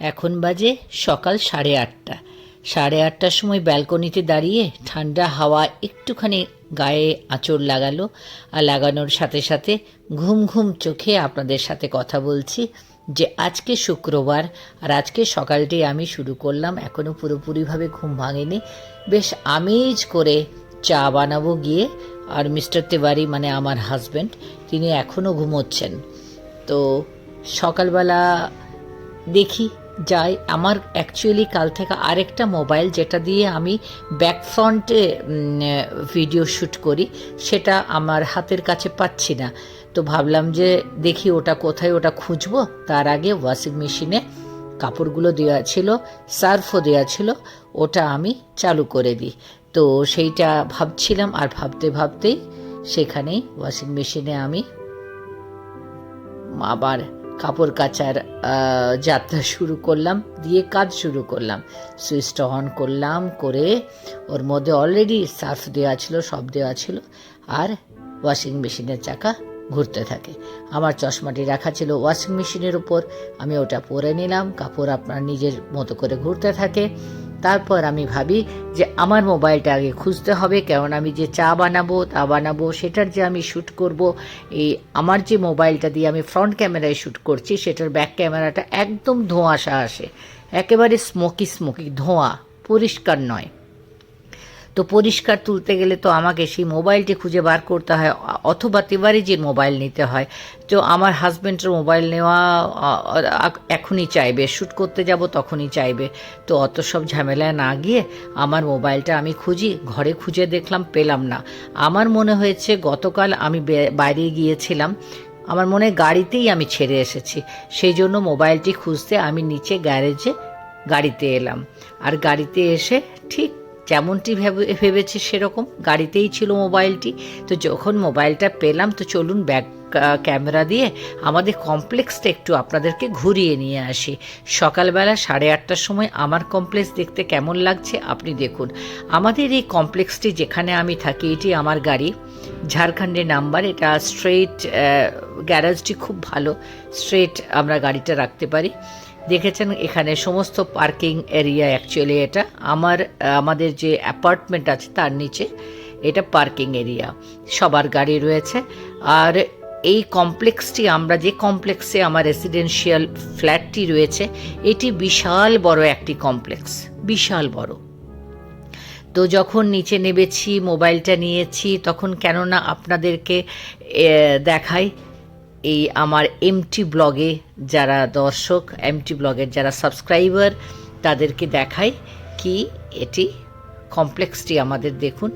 এখন বাজে সকাল সাড়ে আটটা। সাড়ে আটটার সময় ব্যালকনিতে দাঁড়িয়ে ঠান্ডা হাওয়া একটুখানি গায়ে আঁচড় লাগালো আর লাগানোর সাথে সাথে ঘুম ঘুম চোখে আপনাদের সাথে কথা বলছি যে আজকে শুক্রবার আর আজকে সকালটি আমি শুরু করলাম এখনও পুরোপুরিভাবে ঘুম ভাঙেনি। বেশ আমেজ করে চা বানাবো গিয়ে আর মিস্টার তিওয়ারি মানে আমার হাজব্যান্ড তিনি এখনও ঘুমোচ্ছেন। তো সকালবেলা দেখি যাই, আমার অ্যাকচুয়ালি কাল থেকে আরেকটা মোবাইল যেটা দিয়ে আমি ব্যাক ফ্রন্টে ভিডিও শ্যুট করি, সেটা আমার হাতের কাছে পাচ্ছি না। তো ভাবলাম যে দেখি ওটা কোথায় ওটা খুঁজবো। তার আগে ওয়াশিং মেশিনে কাপড়গুলো দেওয়া ছিল সার্ফও দেওয়া ছিল, ওটা আমি চালু করে দিই। তো সেইটা ভাবছিলাম আর ভাবতে ভাবতেই সেখানেই ওয়াশিং মেশিনে আমি আবার কাপড় কাচার যাত্রা শুরু করলাম, দিয়ে কাজ শুরু করলাম। সুইচটা অন করলাম, করে ওর মধ্যে অলরেডি সার্ফ দেওয়া ছিল, সব দেওয়া ছিল, আর ওয়াশিং মেশিনের চাকা ঘুরতে থাকে। আমার চশমাটি রাখা ছিল ওয়াশিং মেশিনের উপর, আমি ওটা পরে নিলাম, কাপড় আপনার নিজের মতো করে ঘুরতে থাকে। তারপর আমি ভাবি যে আমার মোবাইলটা আগে খুঁজতে হবে, কারণ আমি যে চা বানাবো তা বানাবো, সেটার যে আমি শ্যুট করব, এই আমার যে মোবাইলটা দিয়ে আমি ফ্রন্ট ক্যামেরায় শ্যুট করছি, সেটার ব্যাক ক্যামেরাটা একদম ধোঁয়াশা আসে। একেবারে স্মোকি স্মোকি, ধোঁয়া, পরিষ্কার নয়। তো পরিষ্কার তুলতে গেলে তো আমাকে সেই মোবাইলটি খুঁজে বার করতে হয়, অথবা তিওয়ারিজির মোবাইল নিতে হয়। তো আমার হাজব্যান্ডের মোবাইল নেওয়া এখনই চাইবে। শ্যুট করতে যাব তখনই চাইবে। তো অত সব ঝামেলায় না গিয়ে আমার মোবাইলটা আমি খুঁজি, ঘরে খুঁজে দেখলাম, পেলাম না। আমার মনে হয়েছে গতকাল আমি বাইরে গিয়েছিলাম। আমার মনে গাড়িতেই আমি ছেড়ে এসেছি। সেই জন্য মোবাইলটি খুঁজতে আমি নিচে গ্যারেজে গাড়িতে এলাম। আর গাড়িতে এসে ঠিক যেমনটি ভেবে- ভেবেছি সেরকম। গাড়িতেই ছিল মোবাইলটি। তো যখন মোবাইলটা পেলাম, তো চলুন ব্যাক ক্যামেরা দিয়ে আমাদের কমপ্লেক্সটা একটু আপনাদেরকে ঘুরিয়ে নিয়ে আসি। সকালবেলা সাড়ে আটটার সময় আমার কমপ্লেক্স দেখতে কেমন লাগছে আপনি দেখুন। আমাদের এই কমপ্লেক্সটি যেখানে আমি থাকি, এটি আমার গাড়ি। ঝাড়খণ্ডের নাম্বার, এটা স্ট্রেট গ্যারেজটি খুব ভালো। স্ট্রেট আমরা গাড়িটা রাখতে পারি। দেখেছেন এখানে সমস্ত পার্কিং এরিয়া অ্যাকচুয়ালি এটা। আমার, আমাদের যে অ্যাপার্টমেন্ট আছে তার নিচে এটা পার্কিং এরিয়া। সবার গাড়ি রয়েছে। আর এই কমপ্লেক্সটি আমরা, যে কমপ্লেক্সে আমার রেসিডেন্সিয়াল ফ্ল্যাটটি রয়েছে, এটি বিশাল বড় একটি কমপ্লেক্স। বিশাল বড়। তো যখন নিচে নেবেছি মোবাইলটা নিয়েছি, তখন কেননা আপনাদেরকে দেখাই এই আমার এমটি ব্লগে যারা দর্শক এমটি ব্লগের যারা সাবস্ক্রাইবার তাদেরকে দেখাই কি এটি কমপ্লেক্সটি আমাদের দেখুন।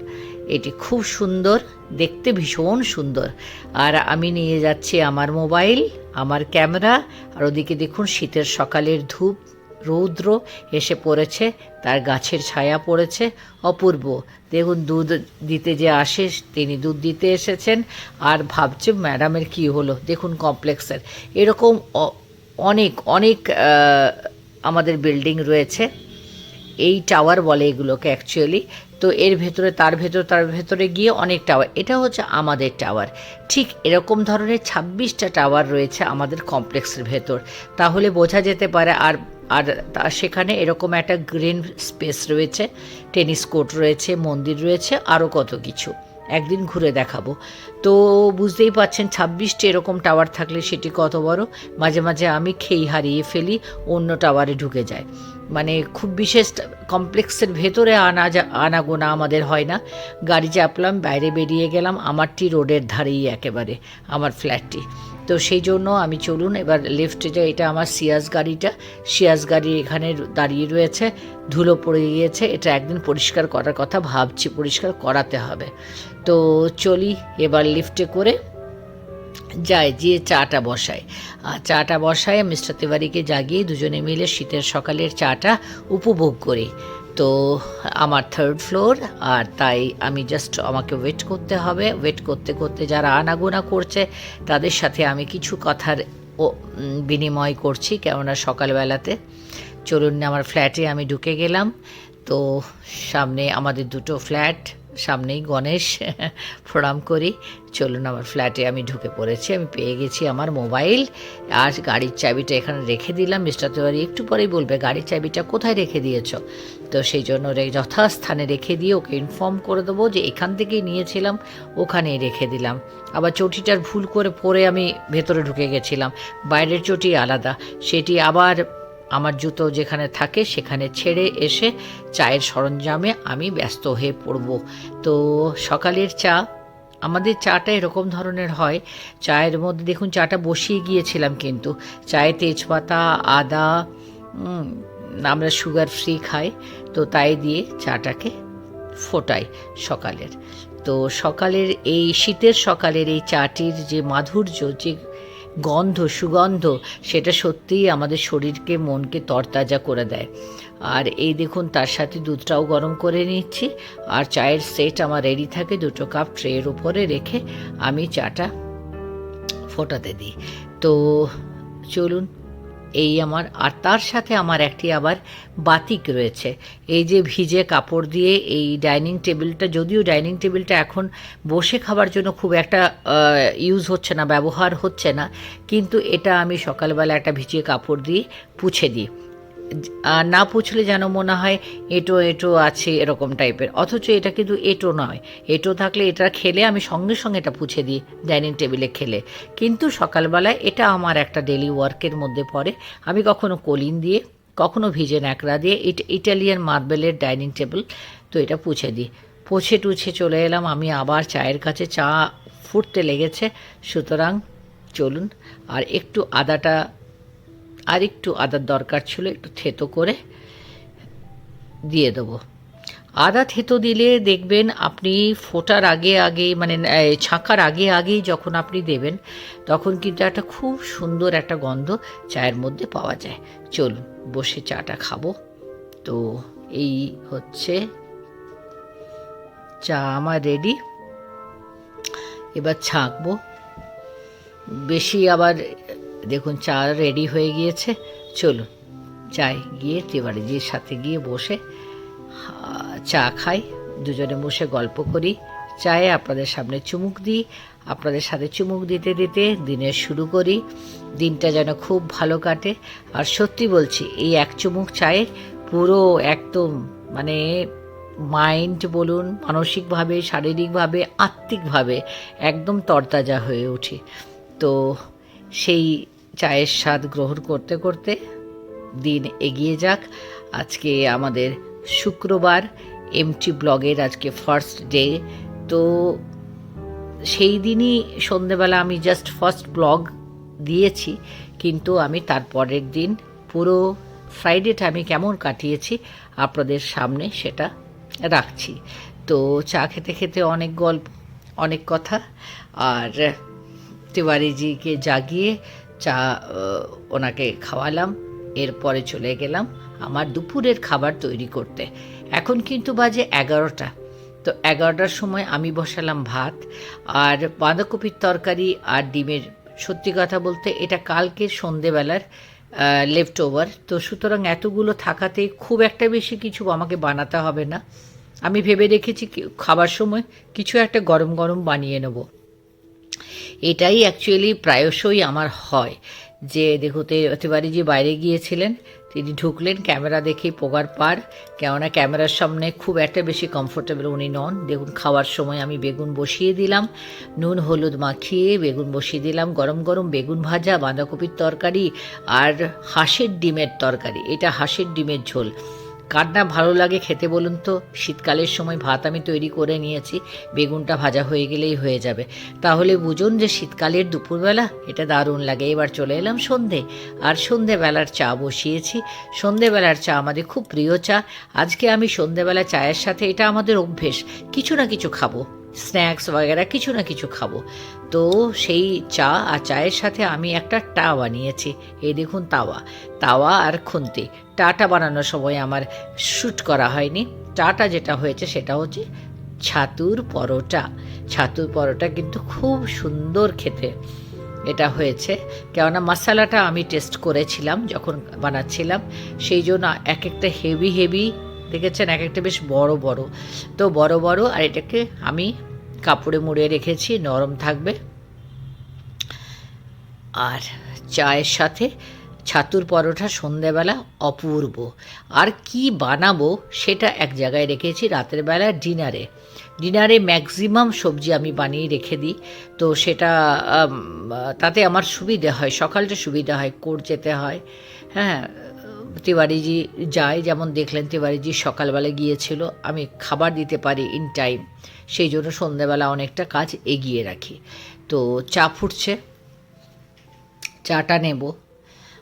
এটি খুব সুন্দর, দেখতে ভীষণ সুন্দর। আর আমি নিয়ে যাচ্ছি আমার মোবাইল আমার ক্যামেরা আর ওদিকে দেখুন শীতের সকালের ধূপ। রৌদ্র এসে পড়েছে, তার গাছের ছায়া পড়েছে। অপূর্ব, দেখুন দুধ দিতে যে আসে, তিনি দুধ দিতে এসেছেন। আর ভাবছে, ম্যাডামের কি হলো? দেখুন কমপ্লেক্সের। এরকম অনেক অনেক আমাদের বিল্ডিং রয়েছে। এই টাওয়ার বলে এগুলোকে অ্যাকচুয়ালি তো এর ভেতরে, তার ভেতর, তার ভেতরে গিয়ে অনেক টাওয়ার এটা হচ্ছে আমাদের টাওয়ার ঠিক এরকম ধরনের ছাব্বিশটা টাওয়ার রয়েছে আমাদের কমপ্লেক্সের ভেতর। তাহলে বোঝা যেতে পারে আর আর তা সেখানে এরকম একটা গ্রিন স্পেস রয়েছে টেনিস কোর্ট রয়েছে, মন্দির রয়েছে আরও কত কিছু। একদিন ঘুরে দেখাবো। তো বুঝতেই পাচ্ছেন ছাব্বিশটি এরকম টাওয়ার থাকলে সেটি কত বড়? মাঝে মাঝে আমি খেই হারিয়ে ফেলি, অন্য টাওয়ারে ঢুকে যায়। মানে খুব বিশেষ কমপ্লেক্সের ভেতরে আনা যা আনাগোনা আমাদের হয় না। গাড়ি চাপলাম, বাইরে বেরিয়ে গেলাম। আমারটি রোডের ধারেই একেবারে, আমার ফ্ল্যাটটি। তো সেই জন্য আমি চলুন, এবার লিফটে যাই এটা আমার সিয়াস গাড়িটা সিয়াস গাড়ি এখানে দাঁড়িয়ে রয়েছে, ধুলো পড়ে গিয়েছে। এটা একদিন পরিষ্কার করার কথা, ভাবছি পরিষ্কার করাতে হবে। তো চলি, এবার লিফটে করে যায়, গিয়ে চাটা বসায়। আর চাটা বসায় মিস্টার তিওয়ারিকে জাগিয়ে দুজনে মিলে শীতের সকালের চাটা উপভোগ করি। তো আমার থার্ড ফ্লোর আর তাই আমি জাস্ট আমাকে ওয়েট করতে হবে। ওয়েট করতে করতে যারা আনাগোনা করছে, তাদের সাথে আমি কিছু কথার ও বিনিময় করছি কেননা সকালবেলাতে। চলুন আমার ফ্ল্যাটে আমি ঢুকে গেলাম। তো সামনে আমাদের দুটো ফ্ল্যাট সামনেই গণেশ প্রণাম করি। চলুন আমার ফ্ল্যাটে আমি ঢুকে পড়েছি, আমি পেয়ে গেছি আমার মোবাইল আর গাড়ির চাবিটা এখানে রেখে দিলাম মিস্টার তিওয়ারি একটু পরেই বলবে, গাড়ির চাবিটা কোথায় রেখে দিয়েছ? তো সেই জন্য যথাস্থানে রেখে দিয়ে ওকে ইনফর্ম করে দেবো যে এখান থেকেই নিয়েছিলাম, ওখানেই রেখে দিলাম। আবার চটিটার ভুল করে পরে আমি ভেতরে ঢুকে গেছিলাম। বাইরের চটি আলাদা, সেটি আবার আমার জুতো যেখানে থাকে সেখানে ছেড়ে এসে চায়ের সরঞ্জামে আমি ব্যস্ত হয়ে পড়ব। তো সকালের চা, আমাদের চাটা এরকম ধরনের হয়, চায়ের মধ্যে দেখুন চাটা বসিয়ে গিয়েছিলাম কিন্তু, চায়ে তেজপাতা, আদা আমরা সুগার ফ্রি খাই, তো তাই দিয়ে চাটাকে ফোটাই সকালের। তো সকালের এই, শীতের সকালের এই চাটির যে মাধুর্য, যে গন্ধ, সুগন্ধ, সেটা সত্যিই আমাদের শরীরকে, মনকে তরতাজা করে দেয়। আর এই দেখুন, তার সাথে দুধটাও গরম করে নিচ্ছি। আর চায়ের সেট আমার রেডি থাকে, দুটো কাপ ট্রের উপরে রেখে আমি চাটা ফোটাতে দিই। তো চলুন এই আমার, আর তার সাথে আমার একটি আবার বাতিক রয়েছে। এই যে ভিজে কাপড় দিয়ে এই ডাইনিং টেবিলটা, যদিও ডাইনিং টেবিলটা এখন বসে খাবার জন্য খুব একটা ইউজ হচ্ছে না, ব্যবহার হচ্ছে না, কিন্তু এটা আমি সকালবেলা একটা ভিজিয়ে কাপড় দিয়ে পুছে দিই। না পুছলে যেন মনে হয় এটো এটো আছে এরকম টাইপের। অথচ এটা কিন্তু এটো নয়। এটো থাকলে এটা খেলে আমি সঙ্গে সঙ্গে এটা পুছে দিই ডাইনিং টেবিলে খেলে। কিন্তু সকালবেলায় এটা আমার একটা ডেলি ওয়ার্কের মধ্যে পড়ে। আমি কখনো কলিন দিয়ে, কখনো ভিজে ন্যাকড়া দিয়ে, ইট- ইটালিয়ান মার্বেলের ডাইনিং টেবিল, তো এটা পুছে দিই। পুছে টুছে চলে এলাম, আমি আবার চায়ের কাছে চা ফুটতে লেগেছে। সুতরাং চলুন, আর একটু আদাটা আর একটু আদার দরকার ছিল, একটু থেতো করে দিয়ে দেবো। আদা থেতো দিলে দেখবেন আপনি ফোটার আগে আগে মানে ছাঁকার আগে আগেই যখন আপনি দেবেন, তখন কিন্তু একটা খুব সুন্দর একটা গন্ধ চায়ের মধ্যে পাওয়া যায়। চলুন, বসে চাটা খাব। তো, এই হচ্ছে চা আমার রেডি। এবার ছাঁকবো। বেশি আবার দেখুন, চা রেডি হয়ে গিয়েছে। চলুন যাই গিয়ে তিওয়ারিজির সাথে গিয়ে বসে চা খাই। দুজনে বসে গল্প করি। চায়ে আপনাদের সামনে চুমুক দিই। আপনাদের সাথে চুমুক দিতে দিতে দিনের শুরু করি। দিনটা যেন খুব ভালো কাটে। আর সত্যি বলছি, এই এক চুমুক চায়ে পুরো একদম মানে মাইন্ড বলুন, মানসিকভাবে, শারীরিকভাবে, আত্মিকভাবে একদম তরতাজা হয়ে উঠি। তো সেই চায়ের স্বাদ গ্রহণ করতে করতে দিন এগিয়ে যাক। আজকে আমাদের শুক্রবার এমটি ব্লগের আজকে ফার্স্ট ডে তো সেই দিনই সন্ধেবেলা আমি জাস্ট ফার্স্ট ব্লগ দিয়েছি, কিন্তু আমি তারপরের দিন পুরো ফ্রাইডেটা আমি কেমন কাটিয়েছি আপনাদের সামনে সেটা রাখছি। তো চা খেতে খেতে অনেক গল্প, অনেক কথা, আর তিওয়ারিজিকে জাগিয়ে চা ওনাকে খাওয়ালাম, এরপরে চলে গেলাম আমার দুপুরের খাবার তৈরি করতে। এখন কিন্তু বাজে এগারোটা। তো এগারোটার সময় আমি বসালাম ভাত আর বাঁধাকপির তরকারি আর ডিমের। সত্যি কথা বলতে এটা কালকের সন্ধেবেলার লেফট ওভার তো সুতরাং এতগুলো থাকাতে খুব একটা বেশি কিছু আমাকে বানাতে হবে না। আমি ভেবে রেখেছি খাবার সময় কিছু একটা গরম গরম বানিয়ে নেব। এটাই অ্যাকচুয়ালি প্রায়শই আমার হয়, যে দেখতে অতিবারি যে বাইরে গিয়েছিলেন, তিনি ঢুকলেন ক্যামেরা দেখে পোগার পার, কেননা ক্যামেরার সামনে খুব একটা বেশি কমফোর্টেবল উনি নন। দেখুন, খাওয়ার সময় আমি বেগুন বসিয়ে দিলাম, নুন, হলুদ মাখিয়ে বেগুন বসিয়ে দিলাম, গরম গরম বেগুন ভাজা, বাঁধাকপির তরকারি আর হাঁসের ডিমের তরকারি, এটা হাঁসের ডিমের ঝোল। কার না ভালো লাগে খেতে বলুন তো? শীতকালের সময় ভাত আমি তৈরি করে নিয়েছি, বেগুনটা ভাজা হয়ে গেলেই হয়ে যাবে। তাহলে বুঝুন যে শীতকালের দুপুরবেলা এটা দারুণ লাগে। এবার চলে এলাম সন্ধে। আর সন্ধেবেলার চা বসিয়েছি। সন্ধেবেলার চা আমাদের খুব প্রিয় চা। আজকে আমি সন্ধেবেলা চায়ের সাথে এটা আমাদের অভ্যেস। কিছু না কিছু খাব। স্ন্যাক্স বগেরা কিছু না কিছু খাব। তো সেই চা আর চায়ের সাথে আমি একটা টা বানিয়েছি। এই দেখুন তাওয়া। তাওয়া আর খুন্তি। টাটা বানানোর সময় আমার শ্যুট করা হয়নি। টাটা যেটা হয়েছে সেটা হচ্ছে ছাতুর পরোটা। ছাতুর পরোটা কিন্তু খুব সুন্দর খেতে। এটা হয়েছে। কেননা মশালাটা আমি টেস্ট করেছিলাম, যখন বানাচ্ছিলাম। সেই জন্য এক একটা হেভি হেভি দেখেছেন এক একটা বেশ বড় বড়। তো বড় বড়, আর এটাকে আমি কাপড়ে মুড়ে রেখেছি, নরম থাকবে। আর চায়ের সাথে ছাতুর পরোটা সন্ধেবেলা অপূর্ব। আর কি বানাবো সেটা এক জায়গায় রেখেছি রাতের বেলা ডিনারে। ডিনারে ম্যাক্সিমাম সবজি আমি বানিয়ে রেখে দিই। তো সেটা তাতে আমার সুবিধে হয়, সকালটা সুবিধা হয় কোর্ট যেতে হয়। হ্যাঁ তিওয়ারিজি যায়, যেমন দেখলেন তিওয়ারিজি সকালবেলা গিয়েছিল, আমি খাবার দিতে পারি ইন টাইম সেই জন্য সন্ধ্যেবেলা অনেকটা কাজ এগিয়ে রাখি। তো চা ফুটছে, চাটা নেব।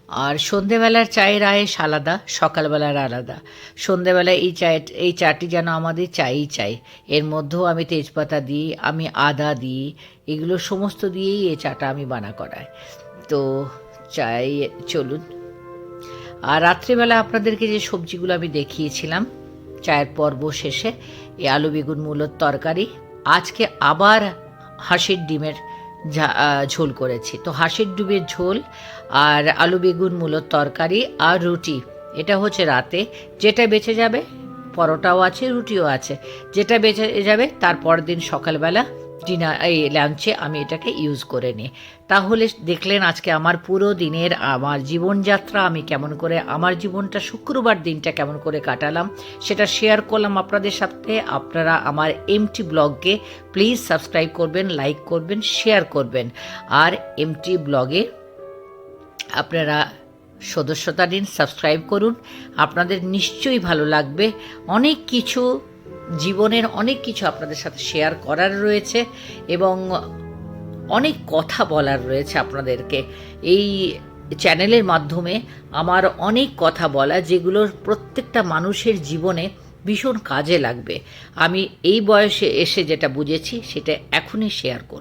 আর সন্ধেবেলার চায়ের আয়েস আলাদা, সকালবেলার আলাদা। সন্ধেবেলায় এই চায়, এই চাটি যেন আমাদের চাই চাই, এর মধ্যেও আমি তেজপাতা দিই, আমি আদা দিই, এগুলো সমস্ত দিয়েই এই চাটা আমি বানা করাই। তো চাই চলুন। আর রাত্রিবেলা আপনাদেরকে যে সবজিগুলো আমি দেখিয়েছিলাম, চায়ের পর্ব শেষে, এই আলু বেগুন মূলোর তরকারি, আজকে আবার হাঁসের ডিমের ঝোল করেছি। তো হাঁসের ডিমের ঝোল আর আলু বেগুন মূলোর তরকারি আর রুটি, এটা হচ্ছে রাতে। যেটা বেঁচে যাবে, পরোটাও আছে, রুটিও আছে। যেটা বেঁচে যাবে তারপর দিন সকালবেলা ডিনার এই লাঞ্চে আমি এটাকে ইউজ করে নিই। তাহলে দেখলেন আজকে আমার পুরো দিনের, আমার জীবনযাত্রা আমি কেমন করে, আমার জীবনটা শুক্রবার দিনটা কেমন করে কাটালাম, সেটা শেয়ার করলাম আপনাদের সাথে। আপনারা আমার এমটি ব্লগকে প্লিজ সাবস্ক্রাইব করবেন লাইক করবেন শেয়ার করবেন। আর এমটি ব্লগে আপনারা সদস্যতা দিন সাবস্ক্রাইব করুন। আপনাদের নিশ্চয়ই ভালো লাগবে। অনেক কিছু জীবনের অনেক কিছু আপনাদের সাথে শেয়ার করার রয়েছে এবং অনেক কথা বলার রয়েছে আপনাদেরকে। এই চ্যানেলের মাধ্যমে আমার অনেক কথা বলা যেগুলো প্রত্যেকটা মানুষের জীবনে ভীষণ কাজে লাগবে। আমি এই বয়সে এসে যেটা বুঝেছি, সেটা এখনই শেয়ার করব।